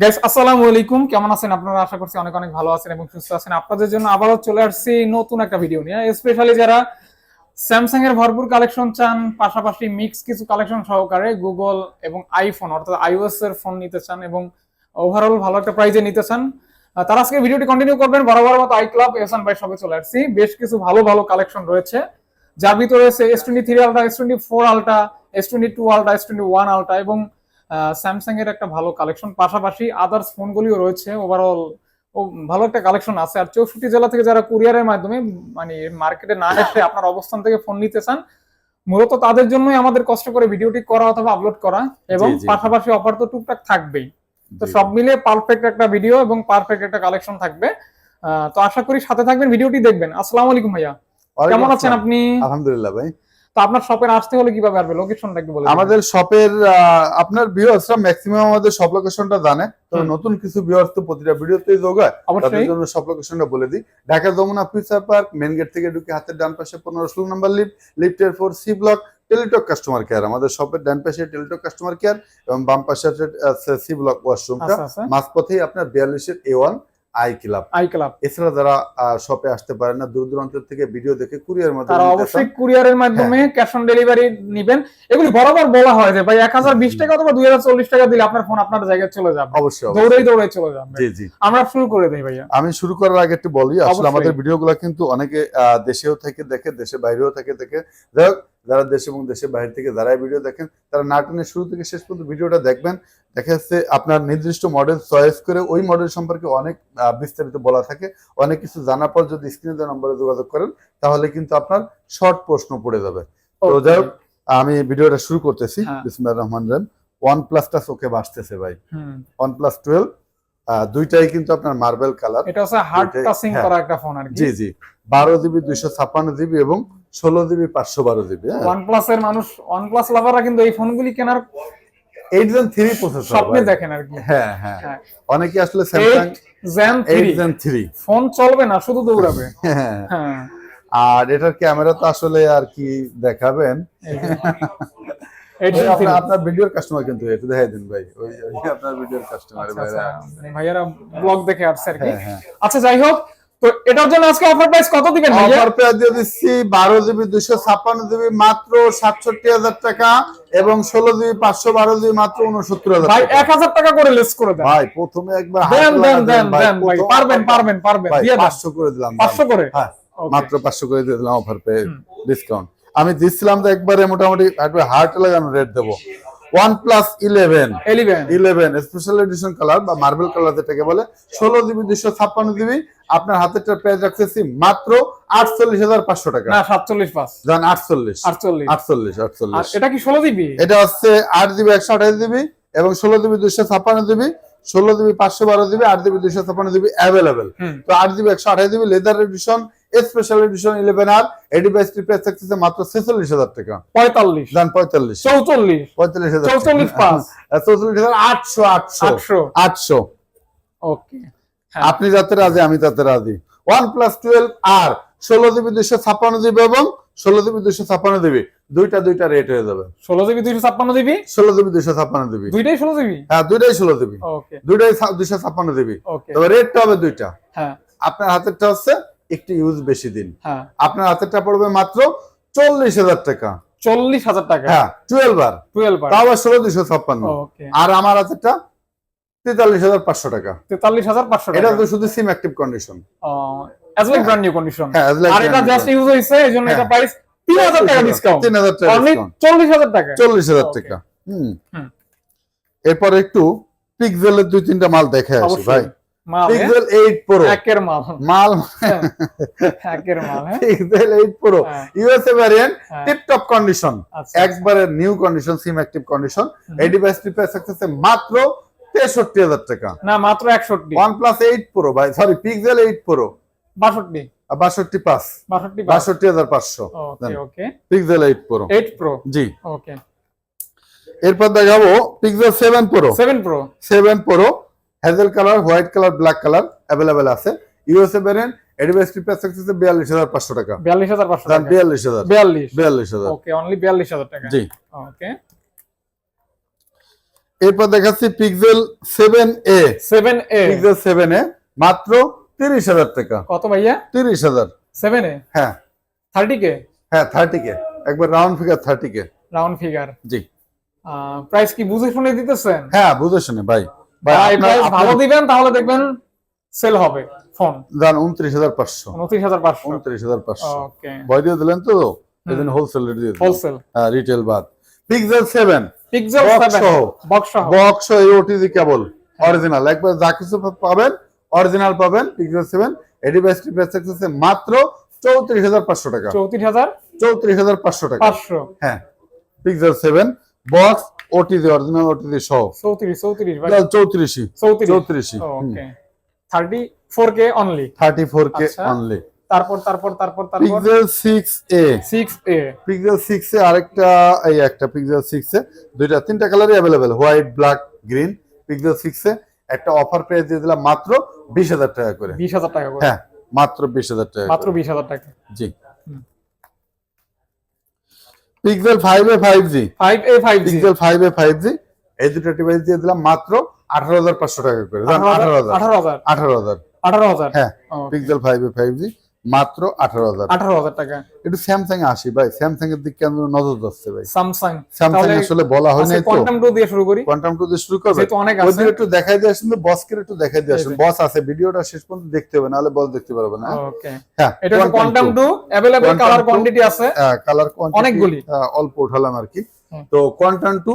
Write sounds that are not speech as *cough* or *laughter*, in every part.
Guys আসসালামু আলাইকুম। কেমন আছেন আপনারা? আশা করছি অনেক অনেক ভালো আছেন এবং সুস্থ আছেন। আপনাদের জন্য আবারও চলে আসছি নতুন একটা ভিডিও নিয়ে। স্পেশালি যারা স্যামসাং এর ভরপুর কালেকশন চান, পাশাপাশি মিক্স কিছু কালেকশন সহকারে গুগল এবং আইফোন অর্থাৎ আইওএস এর ফোন নিতে চান এবং ওভারঅল ভালো একটা প্রাইজে নিতে চান তারা আজকে ভিডিওটি কন্টিনিউ করবেন। বরাবর মতো আই ক্লাব এসান বাই সবে চলে আসছি। বেশ কিছু ভালো ভালো কালেকশন রয়েছে। যার ভিতরে রয়েছে S twenty three ultra S twenty four ultra S twenty two ultra S twenty one ultra এবং স্যামসাং এর একটা ভালো কালেকশন পাশাপাশি আদার্স ফোনগুলিও রয়েছে। ওভারঅল ও ভালো একটা কালেকশন আছে। আর চৌষট্টি জেলা থেকে যারা কুরিয়ারের মাধ্যমে মানে মার্কেটে না এসে আপনার অবস্থান থেকে ফোন নিতে চান মূলত তাদের জন্যই আমাদের কষ্ট করে ভিডিওটি করা অথবা আপলোড করা এবং। পাশাপাশি অফার তো টুকটাক থাকবেই। তো সব মিলিয়ে পারফেক্ট একটা ভিডিও এবং পারফেক্ট একটা কালেকশন থাকবে। তো আশা করি সাথে থাকবেন ভিডিওটি দেখবেন। আসসালামু আলাইকুম ভাইয়া। কেমন আছেন আপনি? আলহামদুলিল্লাহ ভাই। তো আপনার শপের আসতে হলে কীভাবে আসবে? লোকেশনটা একটু বলে আমাদের শপের আপনার ভিউয়ার্সরা ম্যাক্সিমাম আমাদের শপ লোকেশনটা জানে। তো নতুন কিছু ভিউয়ার্স তো প্রতিটা ভিডিওতেই যোগায় তাদের জন্য শপ লোকেশনটা বলে দিই। Dhaka Jamuna future park main gate থেকে ঢুকে হাতের ডান পাশে পনেরো ষোলো নাম্বার লিফট লিফটের four C block Teletalk customer care আমাদের শপের ডান পাশে টেলিটক কাস্টমার কেয়ার এবং বাম পাশে সি ব্লক ওয়াশরুমটা মাঝপথেই আপনার বিয়াল্লিশের A one I club. I club. এছাড়া যারা শপে আসতে পারেন না দূর দূরান্ত থেকে ভিডিও দেখে কুরিয়ার মধ্যে তারা অবশ্যই কুরিয়ারের মাধ্যমে ক্যাশ অন ডেলিভারি নিবেন। এগুলি বরাবর বলা হয় যে ভাই এক হাজার বিশ টাকা অথবা দুই হাজার চল্লিশ টাকা দিলে আপনার ফোন আপনার জায়গায় চলে যাবে। অবশ্যই। দৌড়েই দৌড়ে চলে যাবে। জি জি। আমরা শুরু করে দেই ভাইয়া। আমি শুরু করার আগে একটু বলি আসলে। আমাদের ভিডিওগুলো কিন্তু অনেকে আহ, দেশেও থেকে দেখে দেশে বাইরেও থেকে দেখে। যাই যারা দেশ এবং দেশের বাইরে থেকে যারাই ভিডিও দেখেন তারা নাটনের শুরু থেকে শেষ পর্যন্ত ভিডিওটা দেখবেন। দেখা যাচ্ছে আপনার নির্দিষ্ট মডেল চয়েস করে ওই মডেল সম্পর্কে অনেক বিস্তারিত বলা থাকে। অনেক কিছু জানার পর যদি স্ক্রিনে দেওয়া নম্বরে যোগাযোগ করেন তাহলে কিন্তু আপনার শর্ট প্রশ্ন পড়ে যাবে। তো যাই হোক আমি ভিডিওটা শুরু করতেছি। হ্যাঁ। বিসমিল্লাহির রহমান রহিম। ওয়ান প্লাসটা চোখে বাসতেছে ভাই। ওয়ান প্লাস টুয়েলভ দুইটাই কিন্তু আপনার মার্বেল কালার এটা হচ্ছে হার্ড টাচিং হ্যাঁ। করা একটা ফোন আর জি কি। জি বারো জিবি দুইশো ছাপ্পান্ন জিবি এবং ষোলো জিবি পাঁচশো বারো জিবি ওয়ান প্লাস এর মানুষ ওয়ান প্লাস লাভাররা কিন্তু এই ফোনগুলি কেনার এইট জেন থ্রি প্রসেসর স্বপ্নে দেখেন আর কি। হ্যাঁ হ্যাঁ। হ্যাঁ। অনেকে আসলে Samsung Gen Gen three phone চলবে না শুধু দৌড়াবে। *laughs* হ্যাঁ। হ্যাঁ। আর এটার ক্যামেরা তো আসলে আর কি দেখাবেন। *laughs* আপনার- ভিডিওর কাস্টমার কিন্তু একটু দেখাই দিন ভাই। ওই আপনার ভিডিওর কাস্টমার আচ্ছা, আচ্ছা, ভাইয়ারা ব্লগ দেখে আসছে আর কি। হ্যাঁ। আচ্ছা যাই হোক তো এটার জন্য আজকে অফার প্রাইস কত দিবেন অফার পেয়ে দিয়ে দিচ্ছি বারো জিবি দুইশো ছাপ্পান্ন জিবি মাত্র সাতষট্টি হাজার টাকা এবং ষোলো জিবি পাঁচশো বারো জিবি মাত্র উনসত্তর হাজার ভাই এক হাজার টাকা করে লেস করে দেন। ভাই প্রথমে একবার দেন দেন দেন ভাই, দেন ভাই পারবেন পারবেন পারবেন দিয়ে পাঁচশো করে দিলাম পাঁচশো করে? হ্যাঁ মাত্র পাঁচশো করে দিয়ে দিলাম অফার পেয়ে। ডিসকাউন্ট আমি দিচ্ছিলাম তো একবারে মোটামুটি একবার হার্ট লাগানো রেট দেবো। OnePlus eleven eleven eleven special edition colour বা মার্বেল কালার যেটাকে বলে ষোলো জিবি দুশো ছাপ্পান্ন জিবি আপনার হাতেরটা প্রাইস রাখতেছি মাত্র আটচল্লিশ হাজার পাঁচশো টাকা। না সাতচল্লিশ পাঁচ। আটচল্লিশ। আটচল্লিশ। আটচল্লিশ আটচল্লিশ। এটা কি ষোলো দিবি এটা হচ্ছে আট জিবি একশো আঠাশ জিবি এবং ষোলো জিবি দুশো ছাপ্পান্ন জিবি ষোলো জিবি পাঁচশো বারো জিবি আট জিবি দুশো ছাপ্পান্ন জিবি অ্যাভেলেবেল তো আট জিবি একশো আঠাশ GB leather edition special edition eleven আর প্রাইস থাকতেছে মাত্র ছেচল্লিশ হাজার টাকা। পঁয়তাল্লিশ। পঁয়তাল্লিশ। চৌচল্লিশ। পঁয়তাল্লিশ হাজার চৌচল্লিশ পাঁচ। *laughs* চৌচল্লিশ হাজার আটশো আটশো। আটশো। আটশো। ওকে। হ্যাঁ। আপনি যাতে রাজি আমি তাতে রাজি। ওয়ান প্লাস টুয়েলভ আর ষোলো জিবি দুশো ছাপ্পান্ন জিবি এবং ষোলো জিবি দুশো ছাপ্পান্ন জিবি। দুইটা দুইটা রেট হয়ে যাবে। ষোলো জিবি দুইশো ছাপ্পান্ন জিবি? ষোলো জিবি দুশো ছাপ্পান্ন জিবি। দুইটাই ষোলো জিবি? হ্যাঁ দুইটাই ষোলো জিবি। দুইটাই দুইশো ছাপ্পান্ন জিবি। তবে রেটটা হবে দুইটা। হ্যাঁ। আপনার হাতেরটা হচ্ছে একটু ইউজ বেশি দিন। হ্যাঁ। আপনার হাতেরটা পড়বে মাত্র চল্লিশ হাজার টাকা। চল্লিশ হাজার টাকা? হ্যাঁ টুয়েলভ আর টুয়েলভ তাও ষোলো দুশো ছাপ্পান্ন। আর আমার হাতেরটা তেতাল্লিশ হাজার পাঁচশো টাকা। তেতাল্লিশ হাজার পাঁচশো এটা তো শুধু SIM active condition as like brand new condition আর এটা জাস্ট ইউজ হয়েছে এই জন্য এটা। প্রাইস তিন হাজার টাকা ডিসকাউন্ট তিন হাজার টাকা চল্লিশ হাজার টাকা। চল্লিশ হাজার টাকা। হুম। এরপর একটু পিক্সেলের দুই তিনটা মাল দেখে আসি ভাই? পিক্সেল প্রো একের মাল। মাল। একের মাল Pixel eight Pro USA variant. Tiptop condition একবারে new condition SIM active condition hmm. এই ডিভাইসটি প্রাইস থাকতেছে মাত্র তেষট্টি হাজার টাকা। না মাত্র একষট্টি। ওয়ান প্লাস এইট প্রো ভাই সরি পিক্সেল এইট প্রো বাষট্টি। বাষট্টি পাঁচ বাষট্টি হাজার পাঁচশো। Pixel eight Pro eight Pro জি। ওকে। এরপর দেখাবো Pixel seven Pro seven Pro seven Pro hazel colour white colour black colour available আছে। ইউএসএ টাকা। টাকা। হাজার। ওকে অনলি বিয়াল্লিশ হাজার টাকা। জি। ওকে এরপর দেখাচ্ছি পিক্সেল পিক্সেল মাত্র তিরিশ হাজার টাকা। কত ভাইয়া? তিরিশ হাজার। সেভেন এ হ্যাঁ। থার্টি কে হ্যাঁ থার্টি কে একবার round figure thirty K round figure জি। প্রাইস কি বুঝে শুনে দিতেছেন? হ্যাঁ বুঝে শুনে ভাই। ভালো দিবেন তাহলে দেখবেন সেল হবে ফোন দাম উনত্রিশ হাজার পাঁচশো। উনত্রিশ হাজার পাঁচশো। উনত্রিশ হাজার পাঁচশো। ভয় দিয়ে দিলেন তো? এদিন হোলসেল রেট দিয়ে হোলসেল হ্যাঁ রিটেল বাদ। Pixel seven Pixel seven box box এই ওটিজি কেবল অরিজিনাল একবার যা কিছু পাবেন অরিজিনাল পাবেন পিক্সেল সেভেন এডি বেস্ট থাকতেছে মাত্র চৌত্রিশ হাজার পাঁচশো টাকা। চৌত্রিশ হাজার চৌত্রিশ হাজার পাঁচশো টাকা। পাঁচশো। হ্যাঁ। Pixel seven box OTG original সহ। ভাই। Okay only thirty four K আচ্ছা। অনলি তারপর তারপর তারপর তারপর। পিক্সেল পিক্সেল আরেকটা এই একটা পিক্সেল সিক্স এ দুইটা তিনটা কালারই available white black green Pixel six A একটা অফার পেয়ে দিয়ে দিলাম মাত্র বিশ হাজার টাকা করে। বিশ হাজার টাকা করে। হ্যাঁ মাত্র বিশ হাজার টাকা মাত্র করে। বিশ হাজার টাকা। জি। Pixel five A five G five A five Pixel five A five G এই দুটো ডিভাইস দিয়ে দিলাম মাত্র আঠারো হাজার পাঁচশো টাকা করে। আঠারো হাজার। আঠারো হাজার। আঠারো হাজার। আঠারো হাজার। হ্যাঁ Pixel five A five G মাত্র আঠারো হাজার আঠারো হাজার টাকা। একটু স্যামসাং আসি ভাই। স্যামসাং এর দিকে নজর যাচ্ছে ভাই। স্যামসাং স্যামসাং আসলে বলা হয় নাই কোয়ান্টাম টু দিয়ে শুরু করি। কোয়ান্টাম টু দিয়ে শুরু করবে। অনেক আছে। একটু দেখাই দিয়ে আসুন বসকে একটু দেখাই দিয়ে আসুন। বস আছে ভিডিওটা শেষ পর্যন্ত দেখতে হবে নাহলে বস দেখতে পারবে না। ওকে হ্যাঁ এটা quantum two Quantum colour quantity আছে। কালার কোয়ান্টিটি অনেকগুলি। অল্প উঠালাম আর কি। তো কোয়ান্টাম টু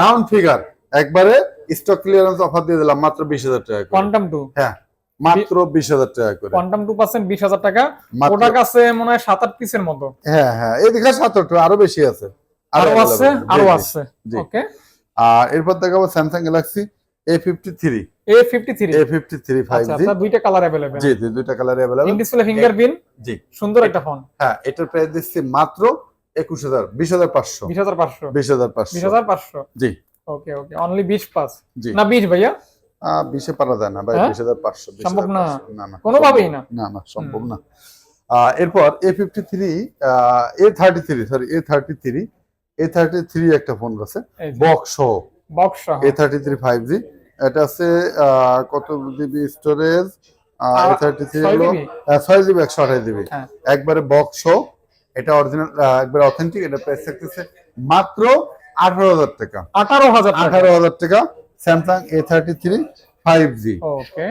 রাউন্ড ফিগার একবারে স্টক ক্লিয়ারেন্স অফার দিয়ে দিলাম মাত্র বিশ হাজার টাকা করে। কোয়ান্টাম টু হ্যাঁ। মাত্র বিশ হাজার টাকা করে। কোয়ান্টাম টু পার্সেন্ট বিশ হাজার টাকা। ওটার কাছে মনে হয় সাত আট পিসের মতো। হ্যাঁ হ্যাঁ এদিকে সাতটা আরও বেশি আছে। আরও আছে আরও। আছে। ওকে আর এরপর দেখাবো Samsung Galaxy A fifty three A fifty three A fifty three five G দুইটা কালার অ্যাভেলেবেল জি জি দুইটা colour available in display fingerprint জি। সুন্দর একটা ফোন হ্যাঁ এটার প্রাইস দিচ্ছি মাত্র একুশ হাজার বিশ হাজার পাঁচশো। বিশ হাজার পাঁচশো। বিশ হাজার পাঁচশো। বিশ হাজার পাঁচশো। জি। ওকে ওকে অনলি বিশ পাঁচ জি। না বিশ ভাইয়া। বিশে পারা যায় না ভাই হ্যাঁ? বিশ হাজার পাঁচশো সম্ভব না। কোনোভাবেই না। না না সম্ভব না। এরপর A fifty three A thirty three sorry A thirty three A thirty three একটা ফোন আছে বক্স সহ বক্স সহ A thirty three five G এটা আছে কত GB storage A thirty three হলো ছয় জিবি একশো আঠাশ জিবি হ্যাঁ। একবারে বক্স সহ এটা অরিজিনাল একবারে অথেন্টিক এটা প্রাইস থাকতেছে মাত্র আঠারো হাজার টাকা। আঠারো হাজার আঠারো হাজার টাকা। Samsung A thirty three five G okay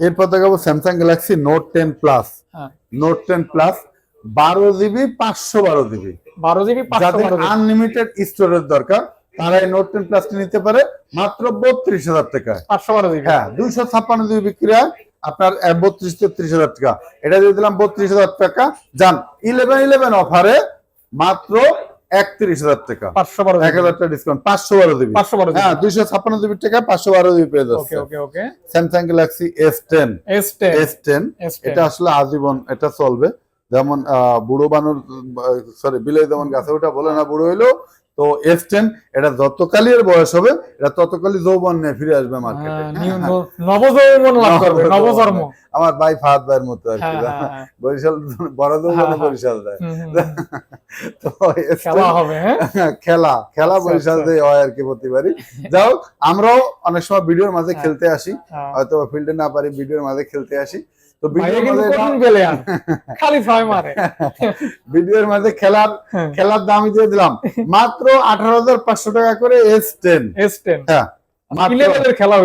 এরপর দেখাবো Samsung Galaxy Note ten plus Note ten plus বারো জিবি পাঁচশো বারো জিবি বারো জিবি যাদের আনলিমিটেড স্টোরেজ দরকার তারা এই নোট টেন প্লাসটি নিতে পারে মাত্র বত্রিশ হাজার টাকা। পাঁচশো বারো জিবি হ্যাঁ দুইশো ছাপ্পান্ন জিবি বিক্রি হয় আপনার বত্রিশ তেত্রিশ হাজার টাকা। এটা দিয়ে দিলাম বত্রিশ হাজার টাকা। যান ইলেভেন ইলেভেন অফারে মাত্র একত্রিশ হাজার টাকা। পাঁচশো বারো এক হাজার টাকা ডিসকাউন্ট পাঁচশো বারো জিবি পাঁচশো বারো হ্যাঁ দুইশো ছাপ্পান্ন জিবি টাকা পাঁচশো বারো জিবি পেয়ে যাচ্ছে okay okay. Samsung Galaxy S ten S ten S ten এটা আসলে আজীবন এটা চলবে। যেমন আহ, বুড়ো বানর সরি বিলাই যেমন গাছে ওটা বলে না বুড়ো হইল তো এস টেন এটা যতকালই এর বয়স হবে এটা ততকালই যৌবন নিয়ে ফিরে আসবে মার্কেটে নবজন্ম লাভ করবে নবজন্ম আমার ভাই ফাহাদ ভাইয়ের মতো আর কি হ্যাঁ হ্যাঁ হ্যাঁ। বরিশাল বড় হ্যাঁ, যৌবনে হ্যাঁ। বরিশাল দেয়। তো খেলা হবে হ্যাঁ খেলা খেলা আচ্ছা, বরিশাল আচ্ছা। দিয়ে হয় আর কি প্রতিবারই যাই হোক আমরাও অনেক সময় ভিডিওর মাঝে হ্যাঁ। খেলতে আসি হ্যাঁ। হয়তো ফিল্ডে না পারি ভিডিওর মাঝে খেলতে আসি তো ভিডিওর মাঝে কঠিন পেলে আর *laughs* খালি মারে। *laughs* ভিডিওর মাঝে খেলার হ্যাঁ। খেলার দামই দিয়ে দিলাম। মাত্র আঠারো হাজার পাঁচশো টাকা করে এস টেন এস টেন হ্যাঁ খেলা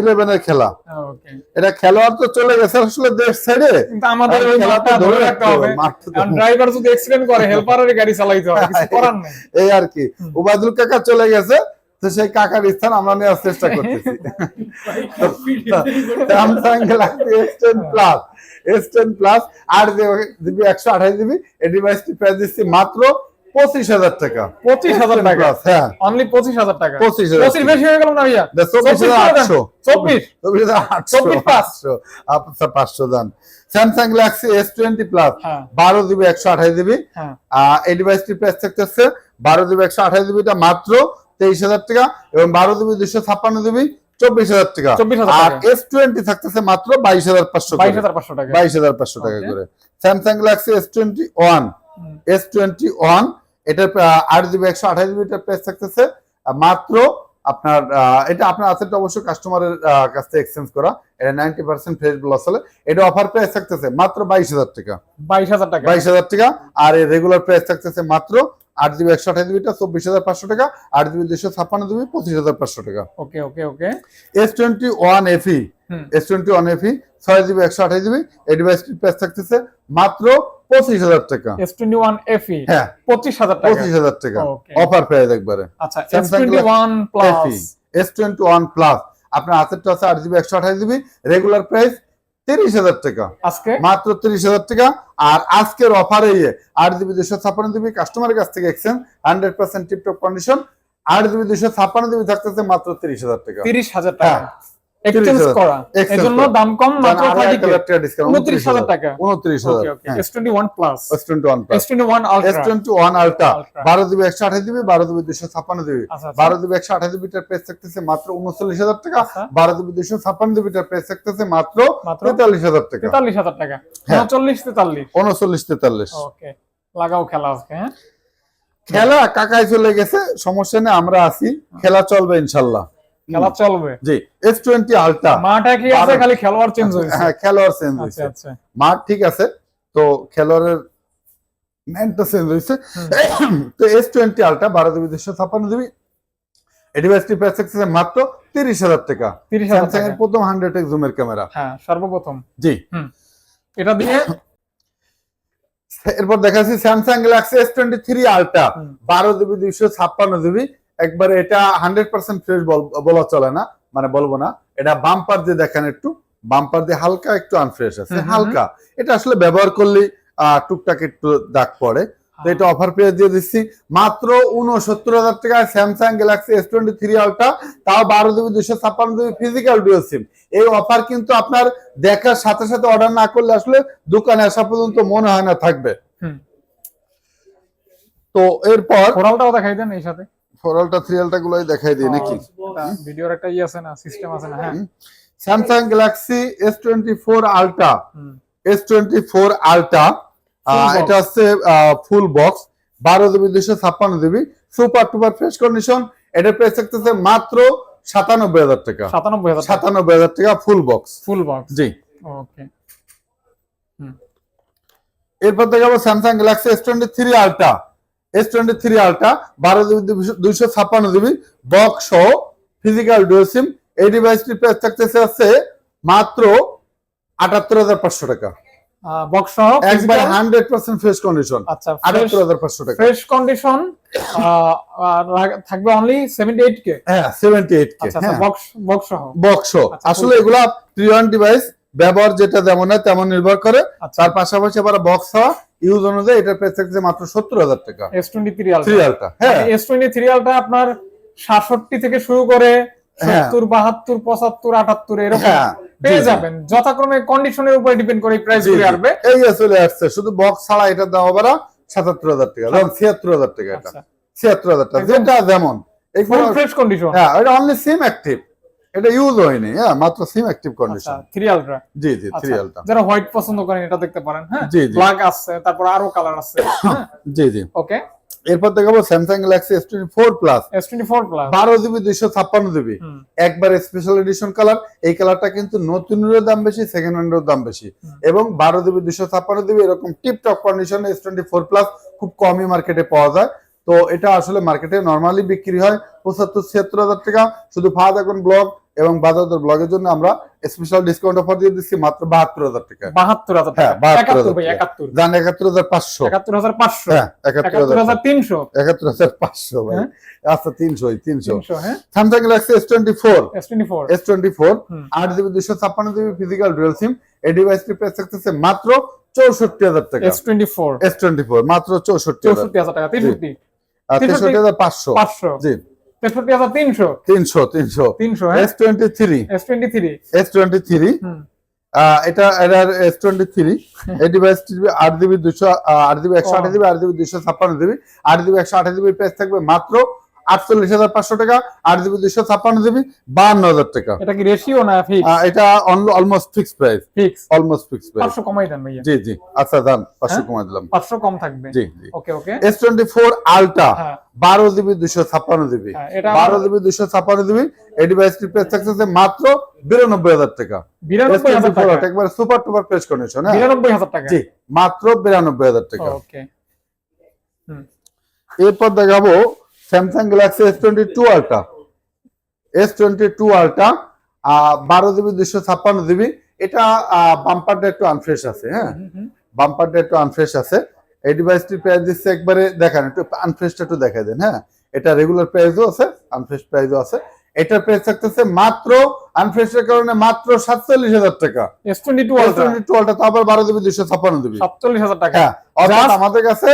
ইলেভেনের খেলা। এটা খেলোয়াড় তো চলে গেছে আসলে দেশ ছেড়ে। কিন্তু আমাদের ওই খেলাটা ধরে রাখতে হবে মাঠটা কারণ ধরে- ড্রাইভার যদি করে হেল্পারের গাড়ি চালাইতে হবে কিছু করার নেই। *laughs* এই আর কি। উবাদুল কাকা চলে গেছে। তো সেই কাকার স্থান আমরা নেওয়ার চেষ্টা করতেছি। Samsung Galaxy S ten plus S ten plus আট জিবি একশো আঠাশ জিবি এই ডিভাইসটি প্রাইস দিচ্ছি মাত্র পঁচিশ হাজার টাকা। পঁচিশ হাজার টাকা? হ্যাঁ। অনলি পঁচিশ হাজার টাকা? পঁচিশ হাজার পঁচিশ বেশি হয়ে গেল না ভাইয়া? চব্বিশ হাজার আটশো। চব্বিশ? চব্বিশ হাজার আটশো। পাঁচশো আচ্ছা পাঁচশো দান। Samsung Galaxy S twenty plus বারো জিবি একশো আঠাশ জিবি। হ্যাঁ। এই ডিভাইসটির প্রাইস থাকতেছে বারো জিবি একশো আঠাশ জিবিটা মাত্র তেইশ হাজার টাকা এবং বারো দুশো ছাপ্পান্ন চব্বিশ হাজার টাকা। আর এস টোয়েন্টি থাকতেছে মাত্র বাইশ হাজার পাঁচশো বাইশ হাজার পাঁচশো টাকা। বাইশ হাজার পাঁচশো টাকা করে। Samsung Galaxy S twenty one S twenty one এটার আট জিবি একশো আঠাশ জিবি এটার প্রাইস থাকতেছে মাত্র আপনার এটা আপনার আসেটটা অবশ্যই কাস্টমারের কাছ থেকে এক্সচেঞ্জ করা। এটা নাইনটি পার্সেন্ট ফ্রেশ লস হলে। এটা অফার প্রাইস থাকতেছে মাত্র বাইশ হাজার টাকা। বাইশ হাজার টাকা। বাইশ হাজার টাকা। আর এই রেগুলার প্রাইস থাকতেছে মাত্র আট জিবি একশো আঠাশ জিবিটা চব্বিশ হাজার পাঁচশো টাকা আট জিবি দুশো ছাপ্পান্ন জিবি পঁচিশ হাজার পাঁচশো টাকা। Okay okay okay. S twenty one FE S twenty one FE ছয় জিবি একশো আঠাশ জিবি এই ডিভাইসটির প্রাইস থাকতেছে মাত্র পঁচিশ হাজার টাকা। এস টোয়েন্টি ওয়ান এফি হ্যাঁ। পঁচিশ হাজার টাকা। পঁচিশ হাজার টাকা। অফার প্রাইস একবারে। আচ্ছা S twenty one plus. S twenty one plus. আপনার হাতেরটা আছে আট জিবি একশো আঠাশ জিবি রেগুলার প্রাইস তিরিশ হাজার টাকা। আজকে? মাত্র তিরিশ হাজার টাকা। আর আজকের অফারে আট জিবি দুশো ছাপ্পান্ন জিবি কাস্টমারের কাছ থেকে exchange hundred percent tiptop condition আট জিবি দুশো ছাপ্পান্ন জিবি থাকতেছে মাত্র তিরিশ হাজার টাকা। তিরিশ হাজার টাকা। হ্যাঁ। এক্সচেঞ্জ করা। এজন্য দাম কম মাত্র আরও এক হাজার টাকা। Okay plus ultra ultra GB GB GB GB আচ্ছা আচ্ছা। বারো জিবি একশো প্রাইস থাকতেছে মাত্র উনচল্লিশ হাজার টাকা। আচ্ছা। জিবি প্রাইস থাকতেছে মাত্র টাকা। টাকা। হ্যাঁ। ওকে লাগাও খেলা আজকে হ্যাঁ। খেলা কাকায় চলে গেছে সমস্যা নেই আমরা আছি। খেলা চলবে ইনশাল্লাহ। খেলা চলবে। জি এস টোয়েন্টি আলট্রা মাঠ একই আছে খালি খেলোয়াড় চেঞ্জ হয়েছে। হ্যাঁ খেলোয়াড় চেঞ্জ আচ্ছা হয়েছে। আচ্ছা। মাঠ ঠিক আছে তো খেলোয়াড়ের ম্যানটা চেঞ্জ হয়েছে। তো এস টোয়েন্টি আলট্রা বারো জিবি দুশো ছাপ্পান্ন জিবি এই ডিভাইসটি প্রাইস মাত্র তিরিশ হাজার টাকা। তিরিশ হাজার স্যামসাং এর প্রথম হান্ড্রেড এক্স জুমের ক্যামেরা হ্যাঁ সর্বপ্রথম। জি। এটা দিয়ে এরপর দেখাচ্ছি Samsung Galaxy S twenty three ultra বারো জিবি দুইশো ছাপ্পান্ন জিবি একবারে এটা হান্ড্রেড পার্সেন্ট ফ্রেশ বলা চলে না মানে বলব না। এটা বাম্পার দিয়ে দেখেন একটু বাম্পার দিয়ে হালকা একটু আনফ্রেশ আছে। হালকা। এটা আসলে ব্যবহার করলে টুকটাক একটু দাগ পড়ে। তো এটা অফার পেয়ে দিয়ে দিচ্ছি। মাত্র উনসত্তর হাজার টাকায় Samsung Galaxy S twenty three ultra তাও বারো জিবি দুশো ছাপ্পান্ন জিবি ফিজিক্যাল ডিও সিম এই অফার কিন্তু আপনার দেখার সাথে সাথে অর্ডার না করলে আসলে দোকানে আসা পর্যন্ত মনে হয় না থাকবে। তো এরপর কোরালটাও দেখাই দেন এই সাথে। ফোরালটা থ্রিয়ালটা গুলোই দেখাই দিই নাকি? ভিডিওর একটা ই আছে না সিস্টেম আছে না হ্যাঁ। Samsung Galaxy S twenty four ultra. S twenty four ultra এটা হচ্ছে ফুল বক্স বারো জিবি দুশো ছাপ্পান্ন জিবি সুপার টুপার ফ্রেশ কন্ডিশন এটার প্রাইস থাকতেছে মাত্র সাতানব্বই হাজার টাকা। সাতানব্বই হাজার সাতানব্বই হাজার টাকা ফুল বক্স ফুল বক্স জি। ওকে এরপর দেখাবো Samsung Galaxy S twenty three ultra S twenty three ultra বারো জিবি দুইশো ছাপ্পান্ন জিবি বক্স সহ ফিজিক্যাল ডুয়েল সিম এই ডিভাইসটির প্রাইস থাকতেছে আছে মাত্র আটাত্তর হাজার পাঁচশো টাকা। বক্স সহ একবার হান্ড্রেড পার্সেন্ট ফ্রেশ কন্ডিশন আচ্ছা আটাত্তর হাজার পাঁচশো টাকা। ফ্রেশ কন্ডিশন থাকবে অনলি সেভেন্টি এইট কে হ্যাঁ। Seventy eight K box box সহ বক্স আসলে এগুলা প্রিয়ন ডিভাইস ব্যবহার যেটা যেমন হয় তেমন নির্ভর করে। আচ্ছা। তার পাশাপাশি আবার বক্স হওয়া ইউজ অনুযায়ী এটার প্রাইস থাকছে মাত্র সত্তর হাজার টাকা। এস টোয়েন্টি থ্রি থ্রি আলটা হ্যাঁ। এস টোয়েন্টি থ্রি আলটা আপনার সাতষট্টি থেকে শুরু করে হ্যাঁ। সত্তর বাহাত্তর পঁচাত্তর আটাত্তর এরকম হ্যাঁ পেয়ে। যাবেন। যথাক্রমে কন্ডিশনের উপরে ডিপেন্ড করে প্রাইস জি। আসবে। এই চলে আসছে শুধু বক্স ছাড়া এটা দাম আবার সাতাত্তর হাজার টাকা যেমন ছিয়াত্তর হাজার টাকা এটা। আচ্ছা। ছিয়াত্তর হাজার টাকা যেটা যেমন ফুল এগুলো ফ্রেশ কন্ডিশন হ্যাঁ এটা অনলি সিম অ্যাক্টিভ এটা ইউজ হয়নি হ্যাঁ মাত্র সিম অ্যাক্টিভ আচ্ছা কন্ডিশন আলট্রা জি জি থ্রি আলটা যারা হোয়াইট পছন্দ করেন এটা দেখতে পারেন হ্যাঁ? জি, জি। ব্ল্যাক আছে তারপর আরও কালার আছে *coughs* জি জি। ওকে এরপর দেখাবো Samsung Galaxy S twenty four plus S twenty four plus বারো জিবি দুইশো ছাপ্পান্ন জিবি একবার স্পেশাল এডিশন কালার এই কালারটা কিন্তু নতুনেরও দাম বেশি সেকেন্ড হ্যান্ডের দাম বেশি। এবং বারো জিবি দুশো ছাপ্পান্ন জিবি এরকম tip top condition S twenty four plus খুব কমই মার্কেটে পাওয়া যায়। তো এটা আসলে মার্কেটে নর্মালি বিক্রি হয় পঁচাত্তর ছিয়াত্তর হাজার টাকা। শুধু ফাহাদ এখন ব্লগ এবং বাজার ব্লগের জন্য আমরা স্পেশাল ডিসকাউন্ট অফার দিয়ে দিচ্ছি মাত্র বাহাত্তর হাজার টাকা। বাহাত্তর হাজার হ্যাঁ, টাকা। 72,000 একাত্তর জান একাত্তর হাজার পাঁচশো। একাত্তর হাজার পাঁচশো। হ্যাঁ একাত্তর হাজার তিনশো। একাত্তর হাজার পাঁচশো ভাই। হ্যাঁ। আচ্ছা তিনশো তিনশো। তিনশো Samsung Galaxy S twenty four S twenty four S twenty four আট জিবি দুশো ছাপ্পান্ন জিবি ফিজিক্যাল ডুয়েল সিম এই ডিভাইসটি প্রাইস থাকতেছে মাত্র চৌষট্টি হাজার টাকা। S twenty four S twenty four মাত্র চৌষট্টি হাজার। চৌষট্টি হাজার টাকা তেষট্টি হাজার পাঁচশো। পাঁচশো। জি। তেষট্টি হাজার তিনশো? তিনশো তিনশো। তিনশো S twenty three S twenty three S twenty three এটা এটার এস টোয়েন্টি থ্রি এই ডিভাইসটি আট জিবি দুশো আট জিবি একশো আঠাশ জিবি আট জিবি দুশো ছাপ্পান্ন জিবি আট জিবি একশো আঠাশ জিবি পেজ থাকবে মাত্র আটচল্লিশ হাজার পাঁচশো টাকা আট জিবি দুইশো ছাপ্পান্ন জিবি বাহান্ন হাজার টাকা। এটা কি রেশিও না ফিক্স এটা almost fix price fix almost fix price পাঁচশো কমাই দেন ভাইয়া। জি জি। আচ্ছা দাম পাঁচশো হ্যাঁ? কমাই দিলাম। পাঁচশো কম থাকবে। জি জি। Okay okay. S twenty four ultra বারো জিবি দুইশো ছাপ্পান্ন জিবি। হ্যাঁ, বারো জিবি দুইশো ছাপ্পান্ন জিবি এই ডিভাইসটির প্রাইস থাকতেছে মাত্র বিরানব্বই হাজার টাকা। বিরানব্বই হাজার টাকা। একবার সুপার টুপার প্রেস কন্ডিশন বিরানব্বই হাজার টাকা। জি মাত্র বিরানব্বই হাজার টাকা। ওকে। এরপর দেখাবো Samsung Galaxy S twenty two ultra S twenty two ultra বারো জিবি দুইশো ছাপ্পান্ন জিবি। এটা বাম্পারটা একটু আনফ্রেশ আছে হ্যাঁ? বাম্পারটা একটু আনফ্রেশ আছে। এই ডিভাইসটির প্রাইস দিচ্ছে একবারে দেখান একটু আনফ্রেশটা একটু দেখা দেন হ্যাঁ? এটা রেগুলার প্রাইসও আছে আনফ্রেশ প্রাইসও আছে। এটার প্রাইস থাকতেছে মাত্র আনফ্রেশের কারণে মাত্র সাতচল্লিশ হাজার টাকা। S twenty two two ultra তো আবার বারো জিবি দুইশো ছাপ্পান্ন জিবি। সাতচল্লিশ হাজার টাকা। হ্যাঁ অর্থাৎ আমাদের কাছে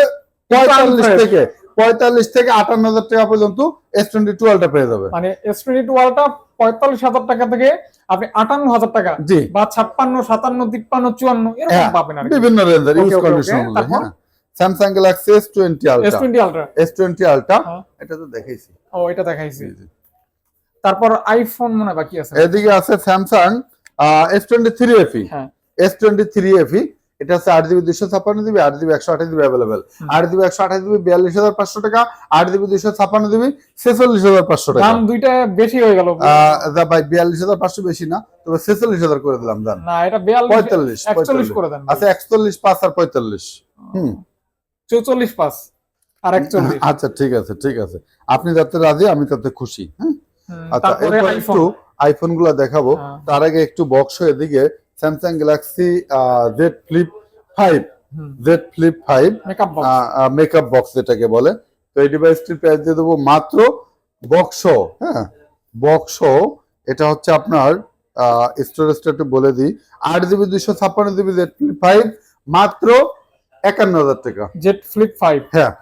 পঁয়তাল্লিশ থেকে পঁয়তাল্লিশ থেকে আটান্ন হাজার টাকা পর্যন্ত এস টোয়েন্টি টু আলটা পেয়ে যাবে। মানে এস টোয়েন্টি টু আলটা পঁয়তাল্লিশ হাজার টাকা থেকে আপনি আটান্ন হাজার টাকা জি। বা ছাপ্পান্ন সাতান্ন তিপ্পান্ন চুয়ান্ন এরকম হ্যাঁ, পাবেন বিভিন্ন রেঞ্জের ইউজ কন্ডিশন তারপর? Samsung Galaxy S twenty S ultra twenty ultra S twenty ultra হ্যাঁ। এটা তো দেখাইছি। ও এটা দেখাইছি। তারপর আইফোন মনে বাকি আছে। এদিকে আছে Samsung S twenty three FE হ্যাঁ। এস টোয়েন্টি থ্রি এফি এটা হচ্ছে আট জিবি ছাপ্পান্ন জিবি আট জিবি একশো আঠাশ জিবি অ্যাভেলেবেল আট জিবি একশো আঠাশ জিবি বিয়াল্লিশ হাজার পাঁচশো টাকা আট জিবি ছাপ্পান্ন জিবি ছেচল্লিশ হাজার পাঁচশো টাকা। দাম দুইটা বেশি হয়ে গেল। ভাই বিয়াল্লিশ হাজার পাঁচশো বেশি না তবে ছেচল্লিশ হাজার করে দিলাম দাম না এটা পঁয়তাল্লিশ পঁয়তাল্লিশ। করে দেন। আচ্ছা একচল্লিশ পাঁচ আর পঁয়তাল্লিশ। হুম। চৌচল্লিশ পাঁচ আর একচল্লিশ। আচ্ছা ঠিক আছে ঠিক আছে। আপনি যাতে রাজি আমি তাতে খুশি হ্যাঁ? আচ্ছা একটু আইফোনগুলা দেখাবো। হ্যাঁ। তার আগে একটু বক্স এদিকে Samsung Galaxy Z flip five Z flip five makeup box যেটাকে বলে। তো এই ডিভাইসটির প্রাইস দিয়ে দেবো মাত্র বক্স হ্যাঁ? বক্স এটা হচ্ছে আপনার স্টোরেজটা একটু বলে দিই। আট জিবি দুইশো ছাপ্পান্ন জিবি জেড ফ্লিপ ফাইভ মাত্র একান্ন হাজার টাকা। জেট ফ্লিপ ফাইভ হ্যাঁ।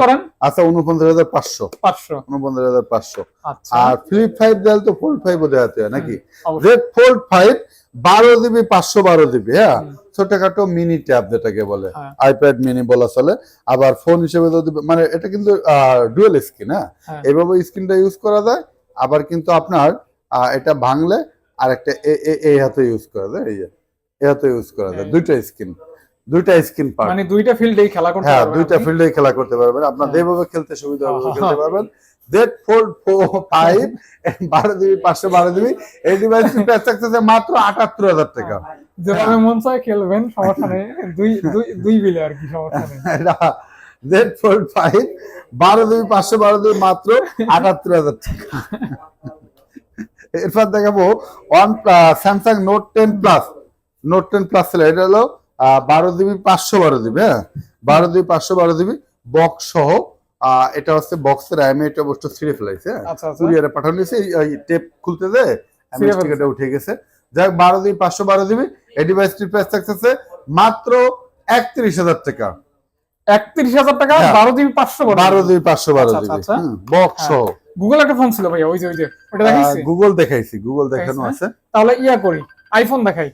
করেন? আচ্ছা উনপঞ্চাশ হাজার পাঁচশো। পাঁচশো। উনপঞ্চাশ হাজার পাঁচশো। আচ্ছা। আর ফ্লিপ ফাইভ দেওয়াল তো ফোল্ড ফাইভও দেওয়াতে হয় নাকি? অবশ্যই। ফোল্ড ফাইভ বারো জিবি পাঁচশো বারো হ্যাঁ? হুম। ছোটখাটো মিনি ট্যাব যেটাকে বলে। হ্যাঁ। আইপ্যাড মিনি বলা চলে। আবার ফোন হিসেবে যদি মানে এটা কিন্তু ডুয়েল স্ক্রিন হ্যাঁ? হ্যাঁ। এইভাবে স্ক্রিনটা ইউজ করা যায়। আবার কিন্তু আপনার এটা ভাঙলে আর একটা এই হাতে ইউজ করা যায় এই হাতে ইউজ করা যায়। দুইটা স্ক্রিন। দুইটা স্ক্রিন পার্ট। মানে দুইটা ফিল্ডেই খেলা করতে পারবেন হ্যাঁ দুইটা আপনি। ফিল্ডে খেলা করতে পারবেন। আপনার হ্যাঁ। যেভাবে খেলতে সুবিধা হবে হ্যাঁ, খেলতে হ্যাঁ। পারবেন জেড ফোল্ড ফাইভ বারো দিবি পাঁচশো বারো দিবি এই ডিভাইসটির প্রাইস থাকতেছে মাত্র আটাত্তর হাজার টাকা। যেভাবে মন চায় খেলবেন সমস্যা নেই। দুই দুই দুই বিলে আর কি সমস্যা নেই। জেড ফোল্ড ফাইভ বারো জিবি পাঁচশো বারো জিবি মাত্র আটাত্তর হাজার টাকা। এরপর দেখাবো one Samsung Note ten plus Note ten plus ছিল এটা হলো বারো দিবি পাঁচশো বারো দিবি হ্যাঁ? বারো দিবি পাঁচশো বারো দিবি বক্স সহ এটা হচ্ছে বক্সের আমি এটা বস্তু ছিঁড়ে ফেলাইছে হ্যাঁ? কুরিয়ারে পাঠানো এই টেপ খুলতে দে। স্টিকারটা উঠে গেছে। যাই হোক বারো জিবি পাঁচশো বারো জিবি এই ডিভাইসটির প্রাইস থাকতেছে মাত্র একত্রিশ হাজার টাকা। একত্রিশ হাজার টাকা হ্যাঁ। বারো দিবি পাঁচশো বারো জিবি পাঁচশো বারো আচ্ছা, জিবি আচ্ছা, আচ্ছা। বক্স সহ। গুগল একটা ফোন ছিল ভাইয়া ওই যে ওই যে ওটা দেখাইছি? গুগল দেখাইছি গুগল দেখানো? আছে। তাহলে ইয়া করি আইফোন দেখাই।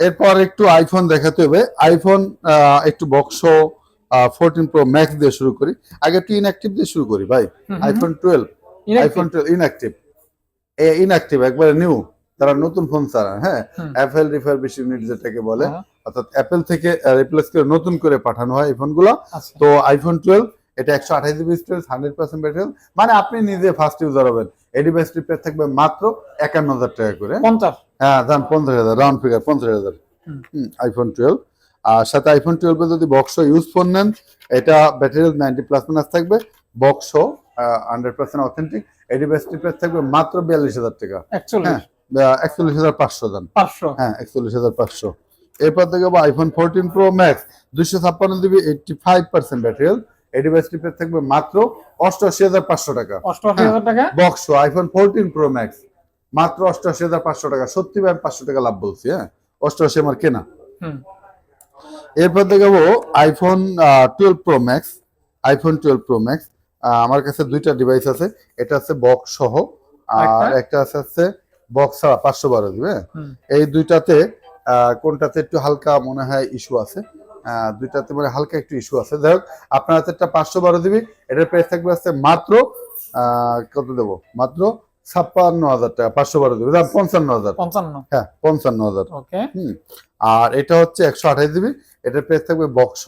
এরপর একটু আইফোন দেখাতে হবে। আইফোন একটু বক্স ফোরটিন প্রো ম্যাক্স দিয়ে শুরু করি। আগে একটু ইনঅ্যাক্টিভ দিয়ে শুরু করি ভাই। IPhone twelve iPhone twelve inactive inactive একবারে নিউ তারা নতুন ফোন ছাড়া হ্যাঁ। অ্যাপেল রিফারবিশ ইউনিট যেটাকে বলে। হ্যাঁ, অর্থাৎ অ্যাপেল থেকে রিপ্লেস করে নতুন করে পাঠানো হয় এই ফোনগুলো আচ্ছা। তো আইফোন টুয়েলভ এটা একশো আঠাশ GB storage hundred percent battery মানে আপনি নিজে ফার্স্ট ইউজার হবেন। এই ডিভাইসটি থাকবে মাত্র একান্ন হাজার টাকা করে। পঞ্চাশ। হ্যাঁ দাম পঞ্চাশ হাজার রাউন্ড ফিগার পঞ্চাশ হাজার। আইফোন টুয়েলভ আর সাথে আইফোন টুয়েলভে যদি বক্স ইউজ ফোন নেন এটা ব্যাটারি নাইনটি প্লাস মাইনাস থাকবে। বক্স হান্ড্রেড পার্সেন্ট অথেন্টিক এই ডিভাইসটি থাকবে মাত্র বিয়াল্লিশ হাজার টাকা। একচল্লিশ। একচল্লিশ হাজার পাঁচশো দাম পাঁচশো। হ্যাঁ একচল্লিশ হাজার পাঁচশো। এরপর থেকে আইফোন ফোরটিন প্রো ম্যাক্স দুইশো ছাপ্পান্ন GB eighty five percent battery এই ডিভাইসটি থাকবে মাত্র অষ্টআশি হাজার পাঁচশো টাকা। অষ্টআশি হাজার টাকা? Box iPhone fourteen pro max মাত্র অষ্টআশি হাজার পাঁচশো টাকা। সত্যি ভাই পাঁচশো টাকা লাভ বলছি হ্যাঁ? অষ্টআশি আমার কেনা। এরপর দেখাবো iPhone twelve pro max iPhone twelve pro max আমার কাছে দুইটা ডিভাইস আছে এটা আছে বক্স সহ আর একটা? আছে হচ্ছে বক্স ছাড়া পাঁচশো বারো দিবে হুম। এই দুইটাতে কোনটাতে একটু হালকা মনে হয় ইস্যু আছে দুইটাতে মানে হালকা একটু ইস্যু আছে। যাই হোক আপনার হাতে একটা পাঁচশো বারো দিবি এটার প্রাইস থাকবে আছে মাত্র কত দেবো? মাত্র ছাপ্পান্ন হাজার টাকা পাঁচশো বারো দেবো। পঞ্চান্ন হাজার। পঞ্চান্ন। হ্যাঁ পঞ্চান্ন হাজার। ওকে। হুম আর এটা হচ্ছে একশো আঠাশ জিবি এটার প্রাইস থাকবে বক্স।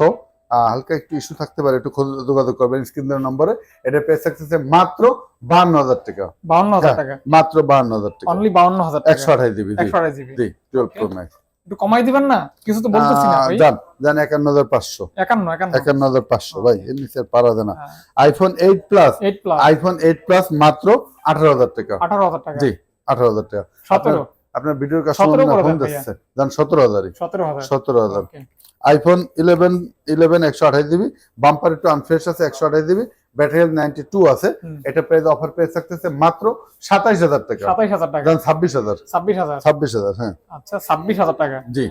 হালকা একটু ইস্যু থাকতে পারে একটু যোগাযোগ করবেন স্ক্রিন দেওয়ার নম্বরে। এটার প্রাইস থাকতেছে মাত্র বাহান্ন হাজার টাকা। বাউন্ন হাজার হ্যাঁ, টাকা। মাত্র বাহান্ন হাজার টাকা। অনলি বাউন্ন হাজার একশো আঠাশ জি। একশো জিবি জি টুয়েলভ প্রো ম্যাক্স একটু কমাই দিবেন না? কিছু তো বলতেছি না ভাই। যান যান একান্ন হাজার পাঁচশো। একান্ন একান্ন। একান্ন হাজার পাঁচশো ভাই এর নিচে পারা না। হ্যাঁ। IPhone eight plus eight plus iPhone eight plus মাত্র আঠারো হাজার টাকা। আঠারো হাজার টাকা। জি আঠারো হাজার টাকা। সতেরো। আপনার ভিডিওর কাছে 17 করে ফোন দিচ্ছে। যান সতেরো হাজারই। সতেরো হাজার। সতেরো হাজার। Okay. আইফোন ইলেভেন ইলেভেন একশো আঠাশ জিবি বাম্পার একটু আনফ্রেশ আছে একশো আঠাশ GB battery health ninety two আছে এটা প্রাইস অফার প্রাইস থাকতেছে মাত্র সাতাইশ হাজার টাকা। সাতাইশ হাজার টাকা। ছাব্বিশ হাজার। ছাব্বিশ হাজার? ছাব্বিশ হাজার হ্যাঁ। আচ্ছা ছাব্বিশ হাজার টাকা। জি।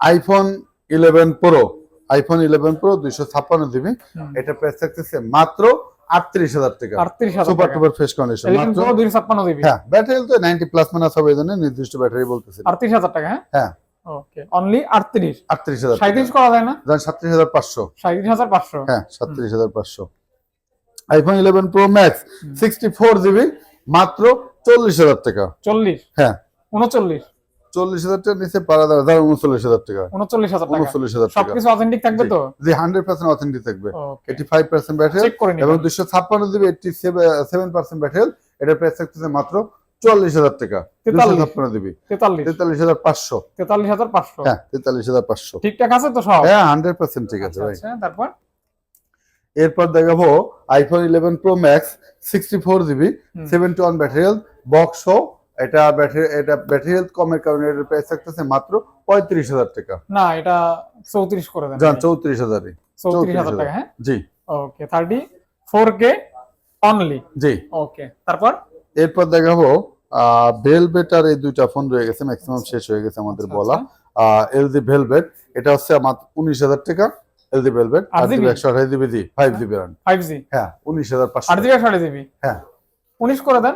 IPhone eleven pro iPhone eleven pro দুইশো ছাপ্পান্ন জিবি এটা প্রাইস থাকতেছে মাত্র আটত্রিশ হাজার টাকা। সুপার টুপার ফ্রেশ কন্ডিশন হ্যাঁ ব্যাটারি তো নাইনটি প্লাস মানে সব এই জন্য নির্দিষ্ট ব্যাটারি বলতেছে। আটত্রিশ হাজার টাকা হ্যাঁ? হ্যাঁ। ওকে অনলি আটত্রিশ। আটত্রিশ হাজার সাঁত্রিশ করা যায় না? সাতত্রিশ হাজার পাঁচশো। সাঁত্রিশ হাজার পাঁচশো। হ্যাঁ সাতত্রিশ হাজার পাঁচশো। IPhone eleven pro max sixty four GB মাত্র চল্লিশ হাজার টাকা। চল্লিশ? হ্যাঁ। উনচল্লিশ? চল্লিশ হাজার নিচে পারা উনচল্লিশ হাজার টাকা। উনচল্লিশ হাজার উনচল্লিশ হাজার সবকিছু অথেন্টিক থাকবে তো? জি। হান্ড্রেড পার্সেন্ট অথেন্টিক থাকবে। এইটি ফাইভ পার্সেন্ট ব্যাটারি করে এবং দুশো ছাপ্পান্ন GB eighty seven percent battery এটার প্রাইস থাকতেছে মাত্র হাজার টাকা। তেতাল্লিশ। জিবি তেতাল্লিশ। তেতাল্লিশ হাজার পাঁচশো। তেতাল্লিশ হাজার পাঁচশো। হ্যাঁ তেতাল্লিশ হাজার পাঁচশো। ঠিকঠাক আছে তো সব? হ্যাঁ হান্ড্রেড পার্সেন্ট ঠিক আছে আচ্ছা ভাই। আচ্ছা তারপর? এরপর দেখাবো iPhone eleven pro max sixty four GB. Seventy one battery health box এটা ব্যাটারি এটা ব্যাটারি হেলথ কমের কারণে এটার প্রাইস থাকতেছে মাত্র পঁয়ত্রিশ হাজার টাকা। না এটা চৌত্রিশ করে দেন। যান চৌত্রিশ হাজারই। চৌত্রিশ হাজার টাকা হ্যাঁ? জি। Okay thirty four K only জি। ওকে তারপর? এরপর দেখাবো ভেলভেট আর এই দুইটা ফোন রয়ে গেছে ম্যাক্সিমাম শেষ হয়ে গেছে আমাদের আচ্ছা, বলা। এলজি ভেলভেট এটা হচ্ছে মাত্র উনিশ হাজার টাকা। এলজি ভেলভেট আট জিবি GB? একশো আঠাশ জিবি জি five GB RAM five G হ্যাঁ উনিশ হাজার পাঁচশো। আট জিবি একশো আট জিবি হ্যাঁ। উনিশ করে দেন।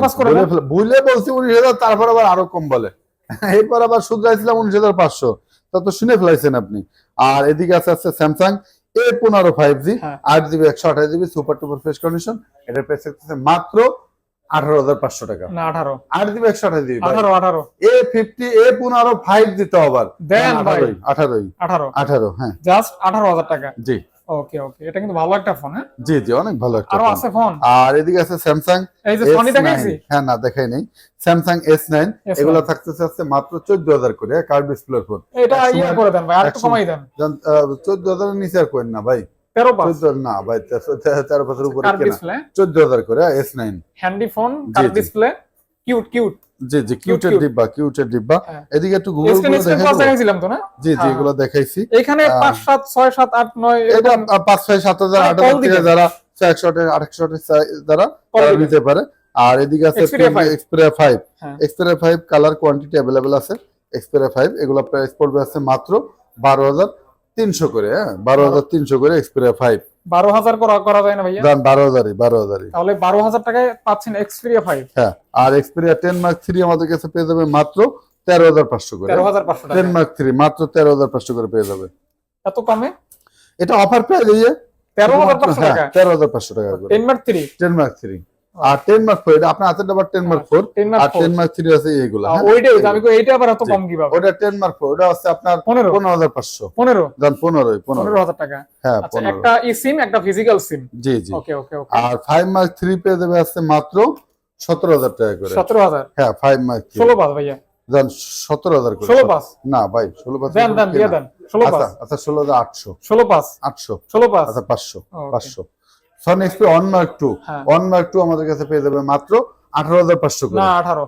পাস করে দেন। ফেলে- ভুলে বলছি উনিশ হাজার তারপর আবার আরও কম বলে। এরপর আবার শুধরাইছিলাম উনিশ হাজার পাঁচশো। তা তো শুনে ফেলাইছেন আপনি। আর এদিকে আছে আছে স্যামসাং এ পনেরো ফাইভ জি। আট জিবি একশো আঠাশ GB super duper fresh condition এটার প্রাইস মাত্র আঠারো হাজার পাঁচশো টাকা। না আঠারো। আট জিবি একশো আঠাশ জিবি আঠারো আঠারো। এ ফিফটি এ পনেরো ফাইভ দিতে আবার দেন ভাই। আঠারোই আঠারোই। আঠারো। আঠারো হ্যাঁ। জাস্ট আঠারো হাজার টাকা। জি। ওকে ওকে এটা কিন্তু ভালো একটা ফোন হ্যাঁ? জি জি অনেক ভালো একটা আরও আছে ফোন আর এদিকে আছে স্যামসাং এই যে সনি দেখাইছি হ্যাঁ না দেখাই নেই। স্যামসাং এস নাইন S9 এগুলো থাকতেছে হচ্ছে মাত্র চোদ্দ হাজার করে কার্ড ডিসপ্লে ফোন এটা ইয়ে করে দেন ভাই আর একটু কমাই দেন। নিচে আর করেন না ভাই। তেরো চোদ্দ না ভাই তেরো উপরে চোদ্দ হাজার করে S nine handy phone. Display cute cute জি জি কিউটের ডিব্বা কিউটের ডিব্বা। এদিকে একটু গুগলগুলো? দেখাইছিলাম তো না জি জি। এগুলো দেখাইছি এখানে এটা। যারা যারা। নিতে পারে আর এদিকে আছে এক্সপেরিয়া ফাইভ হ্যাঁ। এক্সপেরিয়া কালার কোয়ান্টিটি আছে এক্সপেরিয়া ফাইভ এগুলো প্রাইস পড়বে আছে মাত্র বারো হাজার তিনশো করে হ্যাঁ? বারো হাজার তিনশো করে এক্সপেরিয়া ফাইভ বারো হাজার করা করা যায় না ভাইয়া? দাম বারো হাজারই বারো হাজারই। তাহলে বারো হাজার টাকায় পাচ্ছেন এক্সপিরিয়া ফাইভ হ্যাঁ আর এক্সপেরিয়া টেন মার্ক থ্রি আমাদের কাছে পেয়ে যাবে মাত্র তেরো হাজার পাঁচশো করে। তেরো হাজার পাঁচশো টেন মার্ক থ্রি মাত্র তেরো হাজার পাঁচশো করে পেয়ে যাবে। এত কমে? এটা অফার পেয়ে যাইয়ে তেরো হাজার পাঁচশো টাকা? তেরো হাজার পাঁচশো টাকা ten mark three ten mark three আর 10 মার্ক এটা আপনার হাতের ডাবার 10 মার্ক 4 আর 10 মার্ক আছে এইগুলা হ্যাঁ? ওইটাই আমি কই এইটা আবার এত কম ওটা 10 মার্ক ওটা আছে আপনার 15500 15 15 15000 টাকা। হ্যাঁ আচ্ছা একটা ই সিম একটা ফিজিক্যাল সিম জি জি। ওকে ওকে ওকে আর 5 মার্ক দেবে আছে মাত্র 17000 টাকা করে। 17000 হ্যাঁ 5 মার্ক 16 পাস ভাইয়া। জান 17000 করে। 16 পাস না ভাই 16 পাস দেন দেন দিয়ে দেন 16 পাস আচ্ছা 16800 16 পাস 800 16 পাস আচ্ছা 500 500 Sony Xperia one mark two হ্যাঁ। অন মার্ক টু আমাদের কাছে পেয়ে যাবে মাত্র আঠারো হাজার পাঁচশো করে। না আঠারো।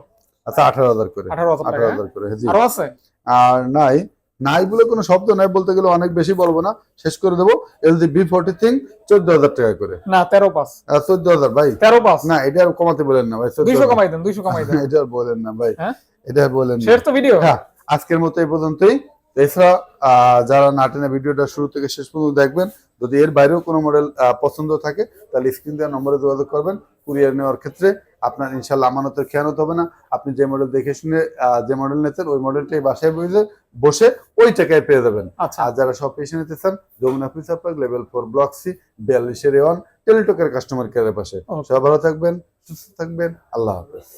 আচ্ছা আঠারো হাজার করে। আঠারো হাজার হাজার করে আরও আছে? আর নাই। নাই বলে কোনো শব্দ নাই বলতে গেলে অনেক বেশি বলব না। শেষ করে দেবো এলজি বি ফোর্টি থিং চোদ্দ হাজার টাকা করে। না তেরো পাঁচ। চোদ্দ হাজার ভাই। তেরো পাঁচ? না এটা আর কমাতে বলেন না ভাই 14,000 দুইশো কমাই দেন দুইশো কমাই দেন। *laughs* এটা বলেন না ভাই। হ্যাঁ? এটা বলেন শেষ তো ভিডিও হ্যাঁ আজকের মতো এই পর্যন্তই। এছাড়া যারা নাটেনে ভিডিওটা শুরু থেকে শেষ পর্যন্ত দেখবেন যদি এর বাইরেও কোনো মডেল পছন্দ থাকে তাহলে স্ক্রিন দেওয়ার নম্বরে যোগাযোগ করবেন। কুরিয়ার নেওয়ার ক্ষেত্রে আপনার ইনশাল্লাহ আমানতের খেয়ানত হবে না। আপনি যে মডেল দেখে শুনে যে মডেল নিতেন ওই মডেলটাই বাসায় বসে বসে ওই টাকায় পেয়ে যাবেন। আচ্ছা। আর যারা সব এসে নিতে চান Jamuna officer park level four block C বিয়াল্লিশের ওয়ান টেলিটকের কাস্টমার কেয়ারের পাশে. সবাই ভালো থাকবেন সুস্থ থাকবেন আল্লাহ হাফেজ।